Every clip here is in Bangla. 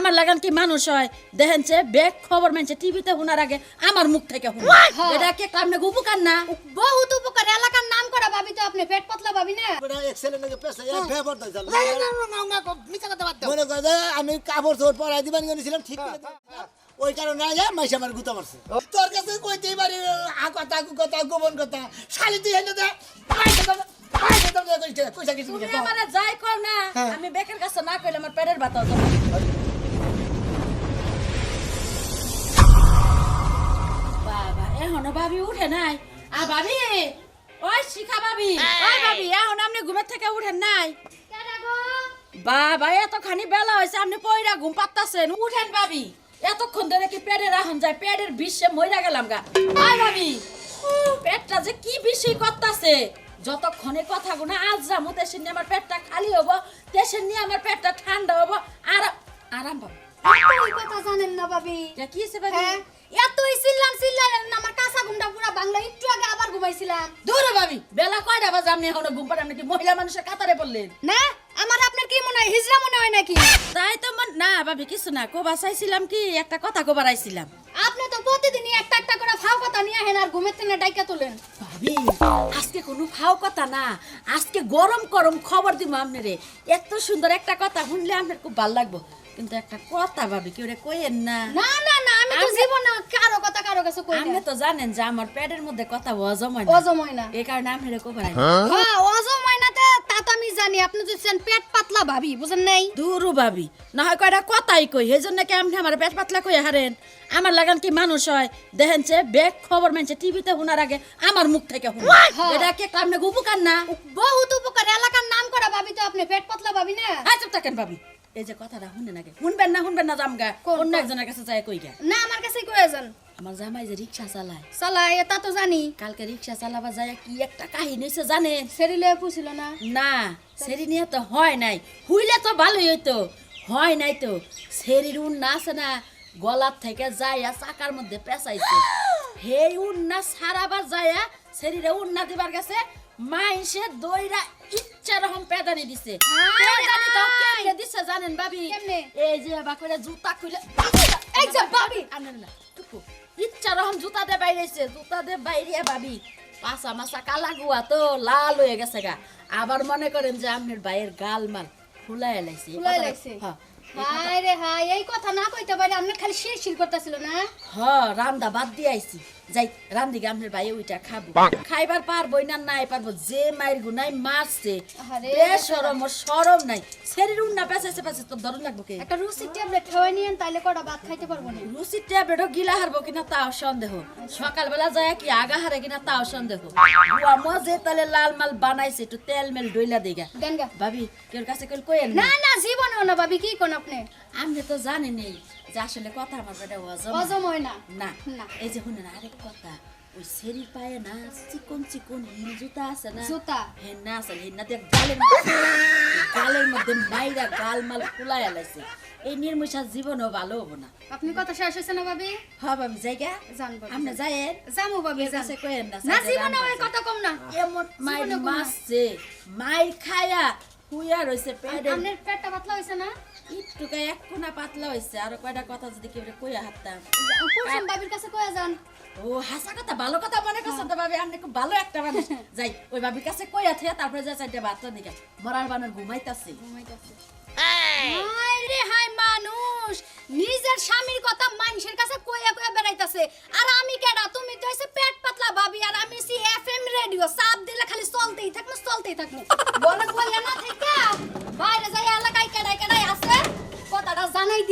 আমার লাগান কি মানুষ হয়? দেখেন যে বেগ খবর মানছে টিভিতে শোনার আগে আমার মুখ থেকে শুনে এটা কি কামনে উপকার না? বহুত উপকার এলাকার নাম করা ভাবি তো আপনি পেট পাতলা ভাবি না? বড় এক্সেলেন্ট লাগে পেছে এ ফেভার দাই না, না, না, না, না, না, কথা বাদ দাও। মনে করে যে আমি কাপড় চোপড় পরাই দিবান গেছিলাম ঠিক করে দিয়েছিলাম। ওই কারণে যায় মাইসা আমার গুতা মারছে। তোর কাছে কইতেই পারি আ কথা কু কথা গোপন কথা। শালি তুই হেনে দে। দাও কিছু যাই কর না আমি বেকের কাছে না কইলে আমার পেটের বাতাও এখনও ভাবি উঠে নাই। আর ভাবি ওই শিখা ভাবি ওই ভাবি এখন আপনি ঘুমের থেকে উঠেন নাই। বাবা এতখানি বেলা হয়েছে আপনি পয়রা ঘুম পাত্তাছেন উঠেন ভাবি এতক্ষণ ধরে কি পেটের এখন যায় পেটের বিশ্বে মইরা গেলাম গা। আয় ভাবি পেটটা যে কি বেশি করতাছে। যতক্ষণে কথা গুনা আজ যামু তেসের নিয়ে আমার পেটটা খালি হব তেসের নিয়ে আমার পেটটা ঠান্ডা হব। আরাম আরাম পাবো। কথা জানেন না ভাবি। কি হয়েছে ভাবি? হ্যাঁ? এতই চিল্লান চিল্লালেন না, আমার কাঁচা ঘুমটা পুরা বাংলা একটু আগে আবার ঘুমাইছিলাম। দূরে ভাবি বেলা কয়টা বাজে আপনি এখনও ঘুম পাড়েন নাকি? মহিলা মানুষের কাতারে বললেন না আমার আপনার কি মনে হয়? হিজড়া মনে হয় নাকি? তাই তো মন না ভাবি কিছু না। কোবা চাইছিলাম কি একটা কথা কোবার আইছিলাম। আপনি তো প্রতিদিনই একটা একটা করে ফাও কথা নিয়ে হেন আর ঘুমের থেকে ডাইকা তোলেন। ভাবি আজকে কোনো ফাও কথা না। আজকে গরম গরম খবর দিব আপনারে। এত সুন্দর একটা কথা শুনলে আপনার খুব ভালো লাগবো। কিন্তু একটা কথা ভাবি কেউ কইেন না? না না না আমি তো জীবনে কারও কথা কারও কাছে কই আপনি তো জানেন যে আমার পেটের মধ্যে কথা হজম হয় না। অজময় না। এই কারণে আপনারে কোবার হ্যাঁ? অজময় না তা তো আমি জানি। আপনি তো চান পেট পাতলা ভাবি বুঝেন নাই? দূরু ভাবি না হয় কয়টা কথাই কই সেই জন্য কি আপনি আমার পেট পাতলা কই হারেন? আমার লাগান কি মানুষ হয়? দেখেন যে বেগ খবর মানছে টিভিতে শোনার আগে আমার মুখ থেকে শুনে এটা কি কামনে উপকার না? বহুত উপকার এলাকার নাম করা ভাবি তো আপনি পেট পাতলা ভাবি না? আয় চুপ থাকেন ভাবি। এই যে কথাটা শুনে নাকি শুনবেন না শুনবেন না জামগা? কোন অন্য? একজনের কাছে যায় কই গা না আমার কাছে কয়ে যান আমার জামাই যে রিক্সা চালায়। চালাই তা তো জানি। কালকে রিক্সা চালাবা যায় কি একটা কাহিনী হয়েছে জানেন? সেরিলে পুছিল না? না সেরি নিয়ে তো হয় নাই। হুইলে তো ভালোই হইতো। হয় নাই তো। সেরির উন না আছে না গলার থেকে যাইয়া চাকার মধ্যে পেঁচাইছে। হেই উন্না সারাবার যাইয়া সেরিরে উন্না দিবার গেছে দইরা ইচ্ছা রকম পেদানি দিছে। পেদানি তো কেমনে দিছে জানেন ভাবি? এই যে বা করে জুতা খুলে এই যে ভাবি। আনেন না টুকু। ইচ্ছা রকম জুতা দে বাইরেছে জুতা দে ভাবি। মাসা কালা গুয়া তো লাল হয়ে গেছে গা। আবার মনে করেন যে আপনার ভাইয়ের গাল মাল ফুলাই লাইছে। ফুলাই লাইছে? হ্যাঁ হাই রে হাই এই কথা না কইতে পারি আপনি খালি শির শির করতেছিল না? হ্যাঁ রান্দা বাদ দিয়ে আইছি। যাই রান্দিকে আপনার ভাই ওইটা খাব। খাইবার পারবই না নাই পারব যে মায়ের গুনাই মারছে সরম সরম নাই। শরীর উন্না পেঁচাইছে পেঁচাইছে তোর ধরুন লাগবো কে? একটা রুসি ট্যাবলেট খাওয়াই নিয়েন তাইলে কটা ভাত খাইতে পারব না? ট্যাবলেটও গিলা হারবো কিনা তাও সন্দেহ। সকালবেলা যায় কি আগা হারে কিনা তাও সন্দেহ। বুয়া মজে তাহলে লাল মাল বানাইছে একটু তেল মেল ডইলা দিগা। ভাবি কেউ কাছে কেউ কইেন না? না জীবনেও না ভাবি কি কোন আপনি? আমি তো জানি নেই যে আসলে কথা আমার বেটা হজম হজম হয় না। না। এই যে শুনেন আরেক কথা ওই সেরির পায়ে না চিকন চিকন হিল জুতা আছে না? জুতা। হেন না আছে না দেখ গালের গালের মধ্যে মাইরা গাল মাল ফুলাই আলাইছে। এই নির্মূষা জীবনও ভালো হব না। আপনি কথা শেষ হয়েছে না ভাবি? হ্যাঁ ভাবি জায়গা? জানব আপনি যায়েন? জামু ভাবি কাছে কইেন না না জীবনে ওই কথা কম না। এমন মাইর মাসছে মাইর খায়া হুইয়া রইছে পেটে। আপনার পেটটা পাতলা হয়েছে না? একটুকা এক কোনা পাতলা হইছে। আর কয়টা কথা যদি কেউ কইয়া হাততাম কুসুম ভাবির কাছে কয়ে যান। ও হাসা কথা ভালো কথা মনে করছেন তো ভাবি আপনি খুব ভালো একটা মানুষ। যাই ওই ভাবির কাছে কইয়া থিয়া তারপরে যা চারটে বাচ্চা দিকে। মরার বানর ঘুমাইতাছে। হাই রে হাই মানুষ! নিজের স্বামীর কথা মানুষের কাছে কইয়া কইয়া বেড়াইতাছে। আর আমি কেডা? তুমি তো হইছে পেট পাতলা ভাবি আর আমি সি এফএম রেডিও চাপ দিলে খালি চলতেই থাকব চলতেই থাকব বলে কইয়া না থেকে বাইরে যাই এলাকায় কেডাই কেডাই আছে কথাটা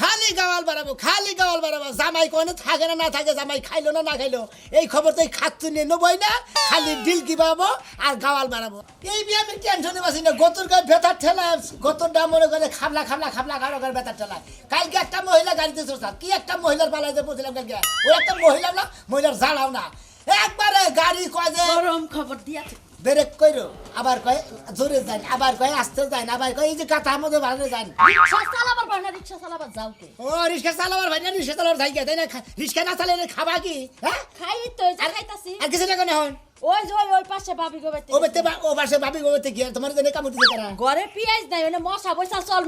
খালি গাওয়াল বাড়াবো, খালি গাওয়াল বাড়াবো। জামাই কোনে থাকে না না থাকে, জামাই খাইলো না না খাইলো। এই খবর তো এই খাচ্ছু নিয়ে নেবই না, খালি ডিল কি পাবো আর গাওয়াল বাড়াবো। এই বিয়ে আমি টেনশনে বাসি না। গতর গায়ে ভেতার ঠেলা গতর দাম মনে করে খাবলা খাবলা খাবলা খাবলা করে ভেতার ঠেলা কালকে একটা মহিলা গাড়িতে চলছে কি একটা মহিলার পালাইতে পৌঁছলাম কালকে? ও একটা মহিলা না, মহিলার জানাও না। একবারে গাড়ি কয় যে খবর দিয়াছে ব্রেক কইরো আবার কয় জোরে যান আবার কয় আস্তে যান আবার কয় এই যে কথা মধ্যে ভালো যান। রিক্সা চালাবার ভাই না রিক্সা চালাবার যাও কে? ও রিক্সা চালাবার ভাই না রিক্সা চালাবার থাকি তাই না রিক্সা না চালালে খাবা কি? হ্যাঁ? খাই তো খাইতাছি। আর কিছু না কেন হন ওই যে ওই ওই পাশে ভাবি ও বেতে বা- ও পাশে ভাবি গোবতে কি আর তোমার জন্য কাম দিতে কারা? ঘরে পিয়াজ নাই ওনে মশা বৈশা চল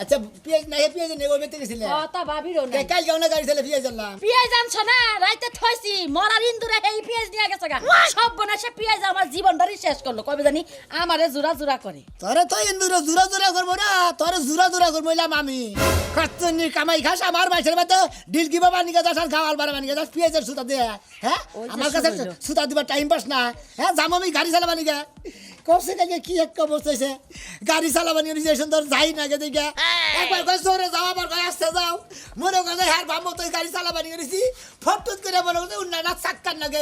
আচ্ছা পেঁয়াজ নাই পেঁয়াজ নেই ও বেতে গেছিলে? ও তা ভাবিরও নাই। কাল যাও না গাড়ি চালে পেঁয়াজ আনলাম পিয়াজ আনছো না রাইতে থইছি মরার ইন্দুরে এই পিয়াজ নিয়ে গেছে গা। সব বনাসে পিয়াজ আমার জীবনটারই শেষ করল কবে জানি আমারে জোড়া জোড়া করে। তোরে তো ইন্দুর জুরা জুরা করব না তোরে জুরা জুরা করব আমি। কামাই খাস আমার মাইছের মতো ডিল কি বাবা নিকে যাস আর খাওয়াল বাবা নিকে যাস পেঁয়াজের সুতা দিয়ে হ্যাঁ? আমার কাছে সুতা দিবার টাইম পাস না। হ্যাঁ যাম আমি গাড়ি চালাবা নিকে কবসে কাকে কি এক অবস্থা হয়েছে গাড়ি চালাবা নিকে নিজে সুন্দর যাই না গে দিকে একবার কয় জোরে যাও আবার কয় আসতে যাও। মনে করে হ্যাঁ বাম মতো গাড়ি চালাবা নিকে নিছি ফটফট করে মনে করছে উন্নয়ন চাক্কার নাগে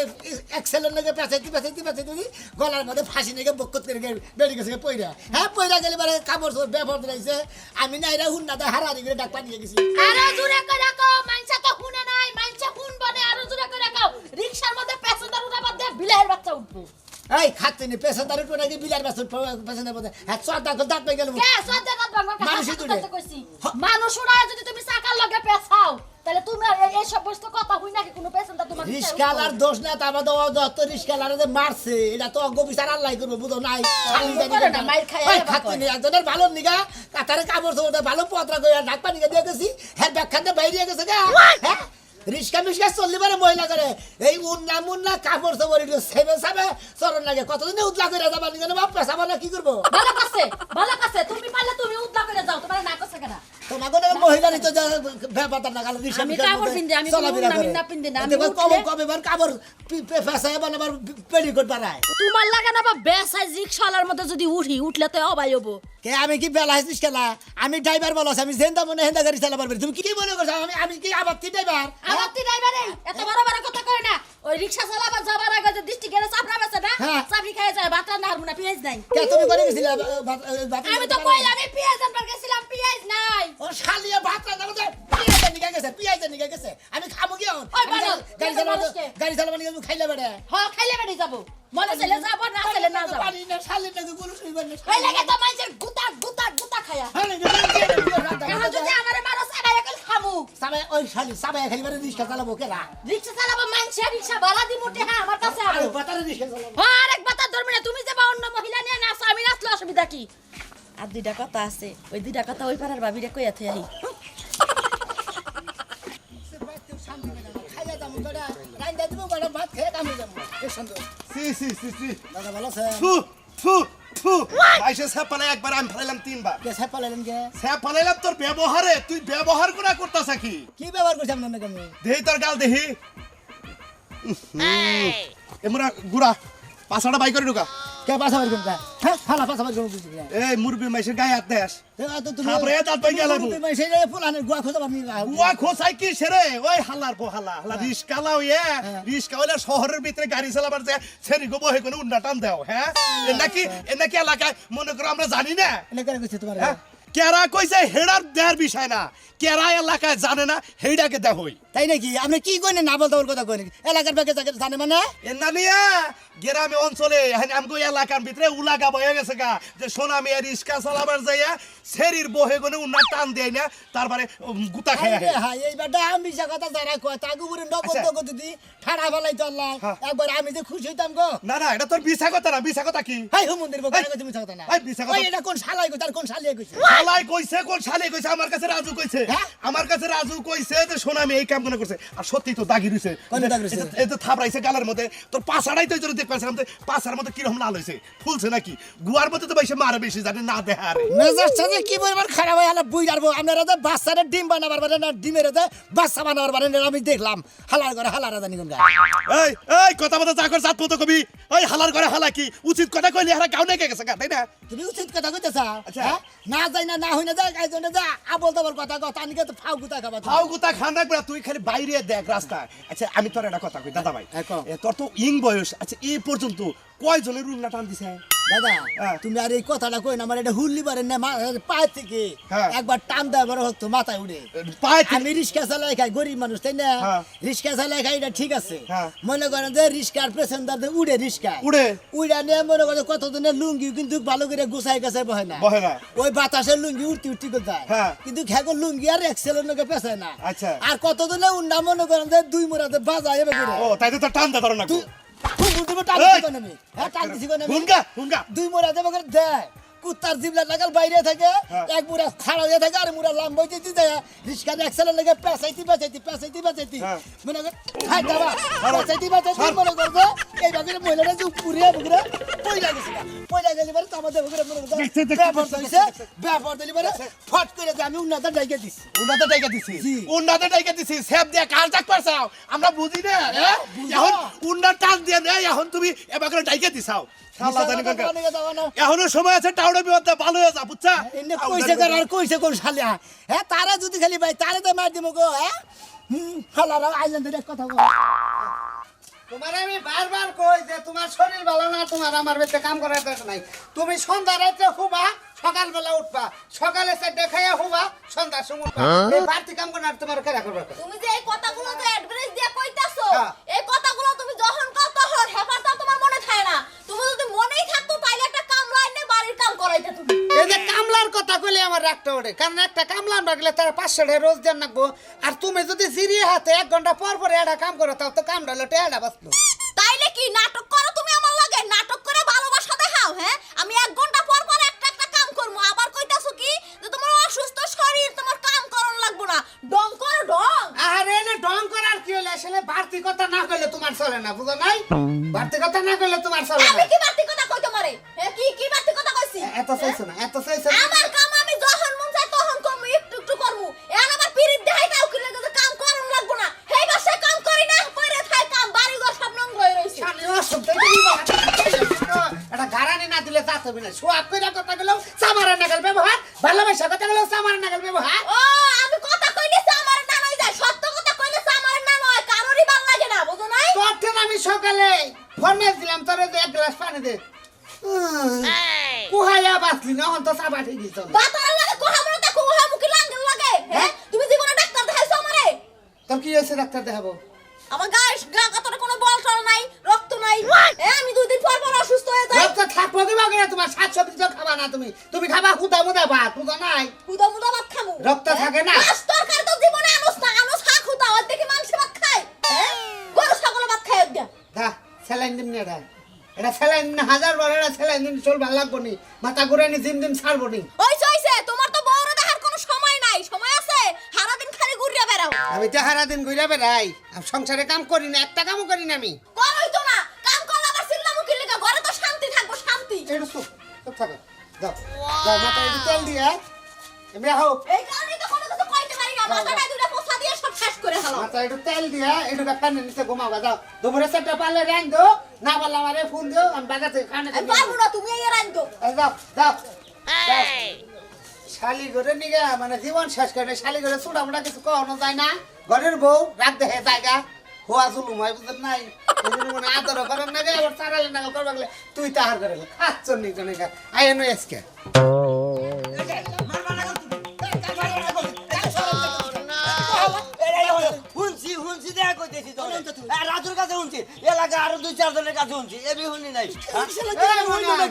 এক্সেলের নাগে পেঁচাইতে পেঁচাইতে পেঁচাইতে গলার মধ্যে ফাঁসি নাগে বকত করে গে- বেরিয়ে গেছে পইরা। হ্যাঁ পইরা গেলে মানে কাপড় চোপড় ব্যবহার দিলাইছে আমি না এরা হুন্নাতে হারাহারি করে ডাক পানিয়ে গেছি। আরও জোরে করে কও মানসা তো শুনে নাই মানসা শুন বনে আরও জোরে করে কও রিকশার মধ্যে প্যাসেঞ্জার উঠাবার দে বিলের বাচ্চা উঠবো এই খাচ্ছে নি পেশাদার উঠবো নাকি বাস উঠবো পেছনের মধ্যে হ্যাঁ দাঁত পেয়ে গেল কে মানুষই তুলে। কইছি মানুষ যদি তুমি চাকার লগে পেছাও তাহলে তুমি এই- সব বস্তু কথা হই নাকি কোনো পেছানটা তোমার দোষ না তো যত রিস্কালার যে মারছে এটা তো অজ্ঞ বিচার আল্লাহ করব বুঝো নাই খালি জানি না, মাইর খায় খাচ্ছে নি একজনের ভালো নিগা কাতারে কাপড় চোপড় ভালো পত্রা ডাক পানি দিয়ে গেছি হ্যাঁ ব্যাখ্যাতে বাইরে গেছে গা হ্যাঁ রিস্কা মিসকা চললি পারে মহিলা করে। এই উন্না মুন্না কাপড় চোপড় একটু সেবে সাবে চরণ লাগে। কতদিনে উতলা করে যাবা নিজে বাপ পেশাবা না, কি করব? ভালো কাছে ভালো কাছে তুমি পারলে তুমি উদ্ধার করে যাও, তোমার না কাছে কেনা তোমাকে তো তো ব্যাপারটা না আমি কাপড় মধ্যে পিন্ধি, আমি চলাফেরা কোনো করে। নামিনা পিন্ধি না, আমি কবে কবে বার কাপড় পেশায় বানাবার পেডিকোট বানায়। তোমার লাগে না বা বেসাই রিক্সাওয়ালার মধ্যে যদি উঠি উঠলে তো অবাই হব। কে আমি কি বেলা হাসিস খেলা আমি ড্রাইভার বলো আমি জেন্দা মনে হেন্দা গাড়ি চালাবার তুমি কি মনে করছ? আমি আমি কি আবার তুই ড্রাইভার? আমার তুই ড্রাইভারে এত বড় বড় কথা না। ওই রিক্সা চালাবার যাবার আগে যে দৃষ্টি গেলে চাপড়া বেছে না হ্যাঁ। চাপড়ি খাই যায় বাটা না হারমোনা পেঁয়াজ নাই। কে তুমি করে গেছিলে? আমি তো কইলাম পেঁয়াজ আনবার ও শালিয়া ভাত রান্না করতে পিয়াজের নিকে গেছে পিয়াজের নিকে গেছে। আমি খাব কি এখন? ওই আমি গাড়ি দেখো চালাবার মানুষকে। গাড়ি চালাবার নিকে খাইলে বেড়ে। হ খাইলে বেড়ে যাব। মনে ছেলে যাব না ছেলে না যাব পারি না শালির নাকি কোনো শুইবার না ওই লাগে তো মানুষের গুতা গুতা গুতা খায়া। এখন যদি আমারে মারো সাবাই এখন খামু। সাবাই ওই শালি সাবাই খালি বারে রিক্সা চালাবো কেরা রিক্সা চালাবো মানুষে রিক্সা ভাড়া দি মোটে হ্যাঁ আমার কাছে আরে। বাতারে রিক্সা চালাবো। হ্যাঁ আরেক বাতা ধরবি না তুমি যাবা অন্য মহিলা নিয়ে নাচো আমি নাচলে অসুবিধা কি? আর দুইটা কথা আছে। ওই দুইটা কথা ওই পাড়ার ভাবিরে কইয়া থই আহি। খাইয়া যাব তোরা দিব বড় ভাত খেয়ে কামে যাব এ সুন্দর সি সি সি সি। দাদা ভালো আছে ফু ফু ফু আইসে স্যাপ পালাই একবার আমি ফেলাইলাম তিনবার। স্যাপ পালাইলাম তোর ব্যবহারে। তুই ব্যবহার করে করতেছ কি? কি ব্যবহার করছি আপনার আমি? দেহি তোর গাল দেহি। এমরা গুড়া পাছাটা বাই করে ঢুকা। কে পাশাপাশি কোনটা হ্যাঁ খালা পাশাপাশি কোন এই মুরবি মাইসের গায়ে হাত দেস। তারপরে দাঁত ভেঙে গেল। তুমি সেই ফুলানের গুয়া খোঁজা কি সেরে? ওই হাল্লার পো হাল্লা হাল্লা রিস্কা লাও হ্যাঁ। রিস্কা হইলে শহরের ভিতরে গাড়ি চালাবার যে সেরি গো বহে কোনো উন্না টান দাও হ্যাঁ? এ নাকি এ নাকি এলাকায় মনে করো আমরা জানি না। এনে করে কইছে তোমার? হ্যাঁ? কেরা কইছে হেডার দেয়ার বিষয় না। কেরা এলাকায় জানে না হেডাকে দেহ হই তাই নাকি? আপনি কি কইনে না বলতে কথা কই নাকি এলাকার ব্যাগে জানে মানে? এনা নিয়া গ্রামে অঞ্চলে হ্যাঁ আমগো এলাকার ভিতরে উলাগা বয়ে গেছে গা। যে সোনামি আর রিস্কা চালাবার যাইয়া সেরির বহে গনে উন্না টান দেয় না তারপরে গুতা খায়। আরে হ্যাঁ এই বেটা আমি যে কথা যারা কয় তাকে উপরে নবন্ধ আচ্ছা। করতে দি ঠাড়া ফেলাই তো আল্লাহ। হ্যাঁ। একবার আমি যে খুশি হইতাম গো। না না এটা তোর মিছা কথা না মিছা কথা কি? হাই হো মন্দির বকরা এই, কইতে মিছা কথা না? এই, মিছা কথা। এটা কোন শালাই কই তার কোন শালিয়ে কইছে? শালাই কইছে কোন শালে কইছে আমার কাছে রাজু কইছে। হ্যাঁ? আমার কাছে রাজু কইছে যে সোনামি এই কাম করছে আর সত্যি তো দাগি কোন রইছে? এই তো থাপড়াইছে গালের মধ্যে। তোর পাছাড়াই তো যদি দেখবাছিলাম তো পাছার মধ্যে কীরকম লাল হইছে। ফুলছে নাকি? গুয়ার মধ্যে তো বেশি মারে বেশি জানে না দেহে আরে। মেজাজ সাথে কি বলবার খারাপ হয় হালা বুই যাব আপনারা তো বাচ্চারে ডিম বানাবার পারেন না ডিমের তো বাচ্চা বানাবার পারেন না, আমি দেখলাম। হালার করে হালার রাজা নিগুন গায়। এই এই কথা বলতে যা কর জাত মতো কবি। ওই হালার করে হালা কি? উচিত কথা কইলে হারা গাও কে গেছে তাই না? তুমি উচিত কথা কইতে চাও আচ্ছা। না যাই না না হই না যাই গাই জন্য যা। আবল তাবল কথা কথা আনিকে তো ফাউ গুতা খাবা ফাউ গুতা খান রাখবে তুই খালি বাইরে দেখ রাস্তা আচ্ছা আমি তোর একটা কথা কই দাদা ভাই হ্যাঁ, তোর তো ইং বয়স। আচ্ছা এই পর্যন্ত কয় জনের রুম না টান দিছে? দাদা হ্যাঁ। তুমি আর এই কথাটা কই না আমার এটা হুল্লি পারেন না মা- পায়ে থেকে হ্যাঁ। একবার টান দেয় বড় হতো মাথায় উঠে আমি রিক্সা চালাই খাই গরিব মানুষ তাই না হ্যাঁ। রিক্সা চালাই খাই এটা ঠিক আছে। মনে করেন যে রিক্সার প্যাসেঞ্জার উড়ে রিক্সা উড়ে। উড়া নিয়ে মনে করেন কতদিনের লুঙ্গি কিন্তু ভালো করে গুছাই গেছে বহে না ওই বাতাসের লুঙ্গি উঠতে উঠতি কোথায় হ্যাঁ। কিন্তু খেগো লুঙ্গি আর এক এক্সেলের লোকে পেছায় না আচ্ছা। আর কতদিনে উন্না মনে করেন যে দুই মোড়াতে বাজায় এবার তাই তো টান না দুই দেবো করে দেয়। কুত্তার জিবলা লাগাল বাইরে থাকে হ্যাঁ। এক মুড়া খাড়া হয়ে থাকে আর মুড়া লাম্ব হইতে দিতে রিস্কার এক্সেলের লেগে পেঁচাইতি পেঁচাইতি পেঁচাইতি পেঁচাইতি হ্যাঁ। মনে কর দাবা পেঁচাইতি পেঁচাইতি। মনে এই মহিলাটা যে পুরিয়ে বুকরে পয়লা গেছে পয়লা গেলে পরে আমাদের বুকরে মনে ব্যাপার দেখছে। ব্যাপার দিলি পরে ফট করে যে আমি উন্নতা ডাইকে দিছি উন্নাতে ডাইকা দিছি। উন্নাতে ডাইকা দিছি সেব দিয়ে কার চাক পারছাও আমরা বুঝি না হ্যাঁ? এখন উন্নার টান দিয়ে নেই এখন তুমি এবার করে ডাইকা দিছাও এখনও সময় আছে টাউনে বিপদে ভালো হয়ে যা বুঝছা? কইছে কার আর কইছে কোন শালিয়া। হ্যাঁ তারা যদি খালি ভাই তারে তো মার দিব গো হ্যাঁ হালারা আইল্যান্ডের এক কথা কও তোমার আমি বারবার কই যে তোমার শরীর ভালো না তোমার আমার বেতে কাম করার দরকার নাই। তুমি সন্ধ্যা রাতে হুবা সকালবেলা উঠবা। সকালে চারটে খাইয়া হুবা সন্ধ্যার সময় উঠবা। এই বাড়তি কাম করার তোমার কেরা করবে? তুমি যে এই কথাগুলো যে অ্যাডভাইস দিয়ে কইতাছো হ্যাঁ। এই কথাগুলো তুমি যখন কও তখন হেফাজত তোমার তুমি যদি মনেই থাকতো তাইলে একটা কামলা এনে বাড়ির কাম করাইতে তুমি। এই যে কামলার কথা কইলে আমার ওঠে কারণ একটা কামলা গেলে তার পাঁচশো টাকা রোজ দেন রাখব আর তুমি যদি জিরিয়ে হাতে এক ঘণ্টা পর পর কাম করো তাও তো বাঁচলো। তাইলে কি নাটক করো তুমি আমার লাগে? নাটক করে ভালোবাসা দেখাও হ্যাঁ? আমি এক ঘণ্টা পর পর একটা একটা কাম করব। আবার কইতাছো কি? যে তোমার অসুস্থ শরীর তোমার কাম করন লাগবো না। ডং করো ডং। আরে এনে ডং করার কি হলে? আসলে বাড়তি কথা না কইলে তোমার চলে না বুঝো নাই? বাড়তি কথা না কইলে তোমার চলে আমি কি বাড়তি কথা কই তোমারে? হ্যাঁ কি কি বাড়তি কথা কইছি? এত চাইছো না এত চাইছো না। আমার কাম আমি যখন মন চাই তখন করব একটু একটু করব। এখন আবার পিরিত দেখাই তাও কি লাগে কাম করন লাগবো না। হেই বাসায় কাম করি না কইরে থাই কাম বাড়ি ঘর সব নঙ্গ হয়ে রইছে। স্বামী অসুখ দেখে এটা গারানি না দিলে তা হবে না। সোয়াব কইরা কথা গেলেও সামারা নাগাল ব্যবহার ভালোবাসা কথা গেলেও সামারা নাগাল ব্যবহার। ও আমি কথা কইলে আমার না নয় যায় সত্য কথা কইলে আমার না নয় কারোরই ভালো লাগে না বুঝো নাই তোর থেকে আমি সকালে ফরমেস দিলাম তোরে যে এক গ্লাস পানি দে। কুহাইয়া বাঁচলি না অন্ত চা পাঠিয়ে দিছ বাতার লাগে কোহা মনে দেখো কোহা মুখি লাঙ্গল লাগে। হ্যাঁ? তুমি জীবনে ডাক্তার দেখাইছো আমারে? তোর কি হয়েছে ডাক্তার দেখাবো? আমার গায়ে গা কতটা কোনো বল টল নাই রক্ত নাই। এ আমি দুই দিন পর পর অসুস্থ হয়ে যাই। রক্ত থাকব দিবা করে তোমার শাক সবজি তো খাবা না তুমি। তুমি খাবা হুদা মুদা ভাত বুঝো নাই। কুদা মুদা ভাত খামু। রক্ত থাকে না? এটা স্যালাইন না হাজার বার এটা স্যালাইন দিন চল ভালো লাগবো নি মাথা ঘুরে নি দিন দিন ছাড়বো নি। ওইছে ওইছে তোমার তো বউরে দেখার কোনো সময় নাই। সময় আছে? সারা দিন খালি ঘুরিয়া বেড়াও। আমি তো সারা দিন ঘুরে বেড়াই আমি সংসারে কাম করি না একটা কামও করি না আমি। করই তো না কাম করলে আবার চিল্লা মুখি লেগে ঘরে তো শান্তি থাকব শান্তি। এটা চুপ চুপ থাকো যাও। যাও মাথা একটু তেল দিয়ে এমনি হো এই কারণে তো কোনো কিছু কইতে পারি না মাথাটা দুটা পোছা দিয়ে সব শেষ হলো একটু তেল দিয়ে একটু কানে নিচে ঘুমাবা যাও দুপুরে সেটা পারলে র্যাং দো না পারলে আমারে ফোন দিও আমি বাজার থেকে। খানে পারব না তুমি এই রাখতো এই যাও যাও। শালি ঘরে নিগে মানে জীবন শেষ করে শালি ঘরে চুড়া মুড়া কিছু কখনো যায় না। ঘরের বউ রাত দেখে জায়গা হওয়া জুলুম হয় বুঝলেন নাই? মানে আদর নাগে আবার চারালে নাগাল করবার তুই তাহার করে খাচ্ছ নি জনে আই এনো এসকে। কইতেছি তো রাজুর কাছে শুনছি। এলাকা আরও দুই চারজনের কাছে শুনছি। এবি শুনি নাই।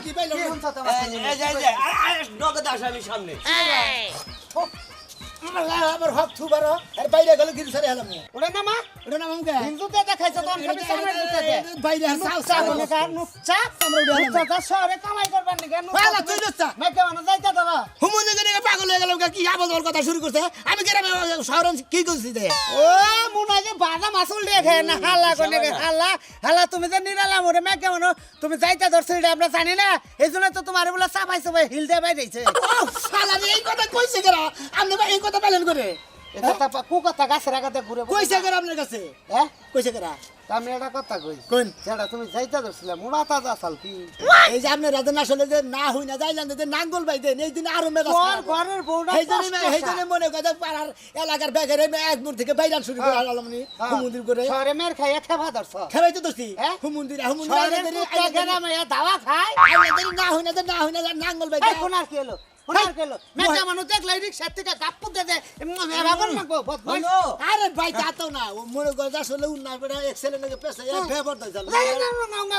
কি পাইলো এই যে, এই যে, এই যে, আরে, আরে, নগদ আসামি সামনে। আমার হক থু বারো আর বাইরে গেল গিরি সারে হেলাম ওরে না মা ওটা নাম আমাকে হিন্দুতে দেখাইছে তখন খাবি সামনে দিতে বাইরে সাউ সাউ বলে কার নুচ্চা আমরা উড়ে নুচ্চা তা শহরে কামাই করবার নিকে? ভালো তুই নুচ্চা মেকে যাইতা দাদা হুমুন্দে করে পাগল হয়ে গেল কি? আবার ওর কথা শুরু করছে? আমি গ্রামে শহরে কি করছি দে ও মুনা যে না তুমি যে নিরালা মোরে মেকে মনো তুমি যাইতা ধরছো এটা আমরা জানি না। এই জন্য তো তোমার বলে চাপাই চাপাই হিল দিয়ে বাইরেছে ও শালা এই কথা কইছে আপনি এই কথা পালন করে এটা কু কথা গাছের আগাতে ঘুরে কইছে কেরা আপনার কাছে? হ্যাঁ? কইছে কেরা তা আমি একটা কথা কই। কোন? যেটা তুমি যাইতে ধরছিলে মোড়া তাজা চাল কি এই যে আপনি রাজন আসলে যে না হই না যাইলেন যে নাঙ্গল বাই দেন এই দিন আরও মেজাজ তোর খারাপ হয়। ঘরের বউটা সেই জন্য কষ্ট জন্য মনে করে পাড়ার এলাকার বেগারে এক মুর থেকে বাইরান শুরু করে আলামনি হ্যাঁ। হুমুন্দির করে। শহরে ধরছ। তো? হুমুন্দির হুমুন্দির দাওয়া আইনাদের না হই না যে না হই না যে নাঙ্গল বাই এই কোনার কি হলো? কোনার কি হলো মেয়েটা মানুষ দেখলে রিক্সার থেকে গাপ্পু দে দে এবার মাগো বদমাইশ। আরে ভাই তা না। ও মনে করে আসলে উন্না বেড়া এক্সেলেন্ট লাগে পেছে এ ফেভার দাই চল না, না, না, না, না,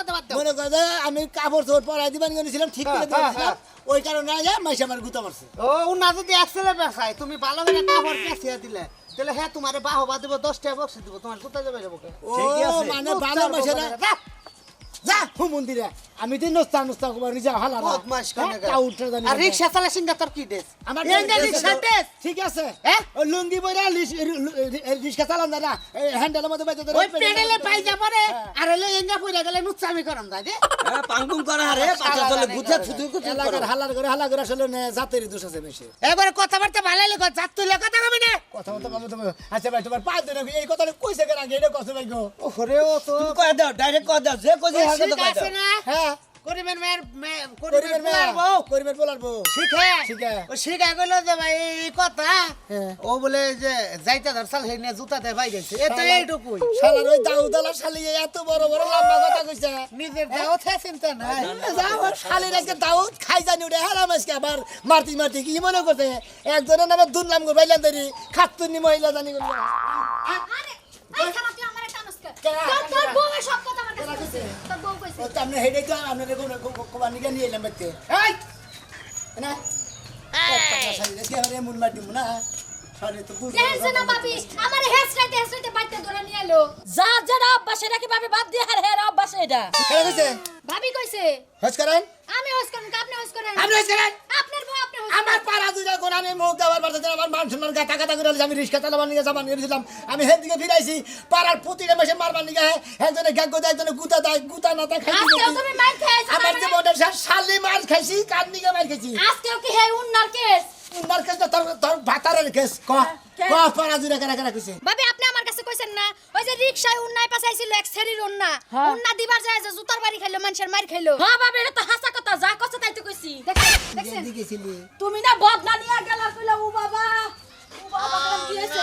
কথা বাদ দাও। মনে করে আমি কাপড় চোপড় পরাই দিবেন গেছিলাম ঠিক করে হ্যাঁ, হ্যাঁ, দিয়েছিলাম। ওই কারণে আগে মাইসা আমার গুতা মারছে। ও উনা যদি একসেলে বেসায় তুমি ভালো করে কাপড় পেঁচিয়ে দিলে তাহলে হ্যাঁ তোমার বাহবা দিব দশ টাকা বক্সি দিব তোমার কোথায় যাবে যাব ও মানে ভালো মাসে না। যা হুমুন্দিরে আমি দিন নস্তা নস্তা করব নিজে হালা বদমাস কানে তা উঠে জানি আর তোর কি আমার ঠিক আছে। হ্যাঁ? লুঙ্গি বইরা রিক্সা চালান না হ্যান্ডেলের মধ্যে বাইতে ওই পেডেলে পাই যাব রে। আর হলে পইরা গেলে নুচ্চামি করন দাদে। হ্যাঁ পাংপুং করা হারে পাতা চলে বুঝা থুতু থুতু এলাকার হালার করে। হালা করে আসলে নে জাতের দোষ আছে বেশি। এবারে কথাবার্তা ভালো লেগে কথা কবি না। কথা বলতে পারব আচ্ছা ভাই তোমার পাঁচ দিন এই কথাটা কইছে কেন আগে এটা কথা ভাই গো। ওরে ও তো কয়ে দাও ডাইরেক্ট কয়ে দাও যে কইছে তো ঠিক আছে না? হ্যাঁ। করিমের মেয়ের করিমের করিমের মেয়ের বউ। করিমের বলার বউ। শিখে? শিখে। ও শিখে গেল যে ভাই এই কথা। হ্যাঁ। ও বলে যে যাইতে ধর সাল হেনে জুতাতে ভাই গেছে। এ এইটুকুই। শালার ওই দাউদালা শালি এত বড় বড় লম্বা কথা কইছে। নিজের দেহ থেকে চিন্তা নাই। যাও শালির আজকে দাউদ খাই জানি ওটা হেরাম আজকে আবার মারতি মারতি কি মনে করছে? একজনের নামে দুর্নাম করে বাইলাম দেরি খাতুনি মহিলা জানি করল আরে এই খারাপ তুই আমারে টানস কে তোর তোর বউ এই সব কথা আমার কাছে কইছে তোর বউ কইছে ও তো আপনি হেডে তো আপনাদের কোনো কোবা নিকে নিয়ে এলাম বাইতে এই না মন মার দিব না সরে তো বুঝ দেখছে নিয়ে যা যারা অভ্যাস এটা কি ভাবে বাদ দিয়ে হার হের অভ্যাস এটা? কে ভাবি কইছে হজ করেন। আমি হোস করেন আপনি হোস করেন। আপনি হজ করেন। আপনার বউ আপনি হোস আমার পাড়া দুইটা কোন আমি মুখ দেওয়ার পারতে আমার মান সম্মান গাতা গাতা করে আমি রিক্সা চালাবার নিয়ে যাবার নিয়ে গেছিলাম। আমি হেন দিকে ফিরাইছি পাড়ার প্রতিটা মাসে মারবার নিয়ে হ্যাঁ একজনে গ্যাগ দেয় একজনে গুতা দেয় গুতা না দেয় তুমি আমার জীবনের শালি মার খাইছি কার নিকে মার খাইছি? আজকেও কি হে উন্নার কেস? উনার কেস তোর তোর ভাতারের কেস। ক ক পাড়া দুইটা কারা কারা কইছে? ভাবি আপনি আমার কাছে কইছেন না? ওই যে রিকশায় উন্নায় পাছাইছিল এক সেরির উন্না। উন্না দিবার যায় যে জুতার বাড়ি খাইলো মানুষের মার খাইলো। হ্যাঁ বাবা এটা তো হাসা কথা যা কষ্ট তাই তো কইছি। দেখছেন? দেখছেন? এদিকে ছিলি। তুমি না বদনা নিয়ে গেল কইলা ও বাবা ও বাবা কেন দিয়েছে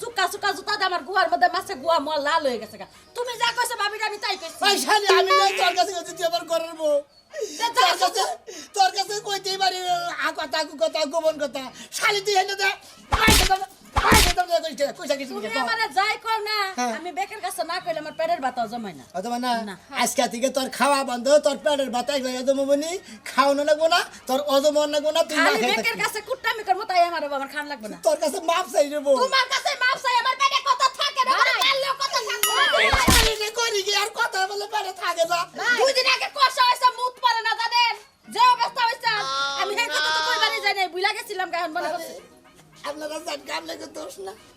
সুকা সুকা জুতা আমার গুহার মধ্যে মাছে গুয়া মল লাল হয়ে গেছে। তুমি যা কইছো ভাবি আমি তাই কইছি। আমি নাই তোর কাছে আবার করার বউ। তোর কাছে কইতেই পারি আ কথা কু কথা গোপন কথা। শালি তুই হেনে দে। তোর খাওয়া বন্ধ তোর পেটের গিয়ে জমবনি খাওয়ানো লাগবো না তোর অজমন খান লাগবে না তোর কাছে মাপ চাই রে তোমার কাছে মাপ চাই আমার পেটে কথা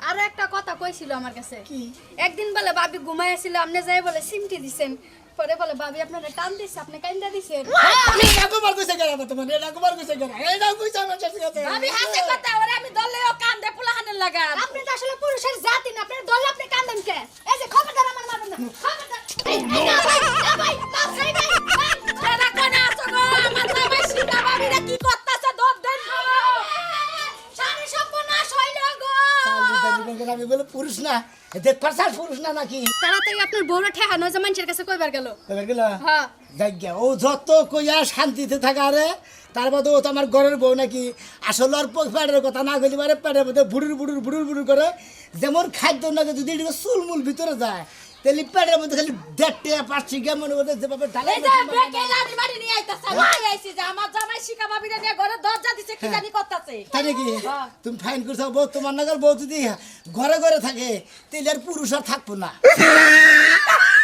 আর একটা কথা কইছিল আমার কাছে। একদিন বলে বাবি ঘুমাই আছিল আপনি যাই বলে সিমটি দিছেন। পরে বলে ভাবি আপনারা টান দিছে আপনি কাইন্দা দিছেন? আমি রাগবার কইছে কেন তোমার এটা রাগবার কইছে এই এটা কইছে আমার কাছে গেছে আমি হাসে কথা ওরে আমি দলেও কান্দে পুলাহানের লাগা। আপনি তো আসলে পুরুষের জাতি না আপনি দলে আপনি কান্দেন কে? এই যে খবরদার আমার মারবেন না খবরদার এই, এই না ভাই ভাই ভাই আমি বলে পুরুষ না। দেখ পারছাস পুরুষ না নাকি? তাড়াতাড়ি আপনার বউরা ঠেহানো যে মানুষের কাছে কইবার গেল। এবার গেল? হ্যাঁ। ও যত কইয়া শান্তিতে থাকা রে তার বাদে ও তো আমার ঘরের বউ নাকি। আসলে আর পেটের কথা না কইলে পারে পেটের মধ্যে বুড়ুর বুড়ুর বুড়ুর বুড়ুর করে যেমন খাদ্য নাকি যদি চুলমুল ভিতরে যায় তাহলে পেটের মধ্যে খালি দেখতে পাচ্ছি গে মনে করতে যেভাবে ঢালে এই যে বেকে লাড়ি মারি নিয়ে আইতাছে আমি আইছি যে আমার জামাই শিকা ভাবিরা নিয়ে ঘরে দরজা দিছে কি জানি করতাছে। তাই নাকি? হ্যাঁ। তুমি ফাইন করছ? বউ তোমার বউ যদি ঘরে ঘরে থাকে তেলের পুরুষ আর থাকব না।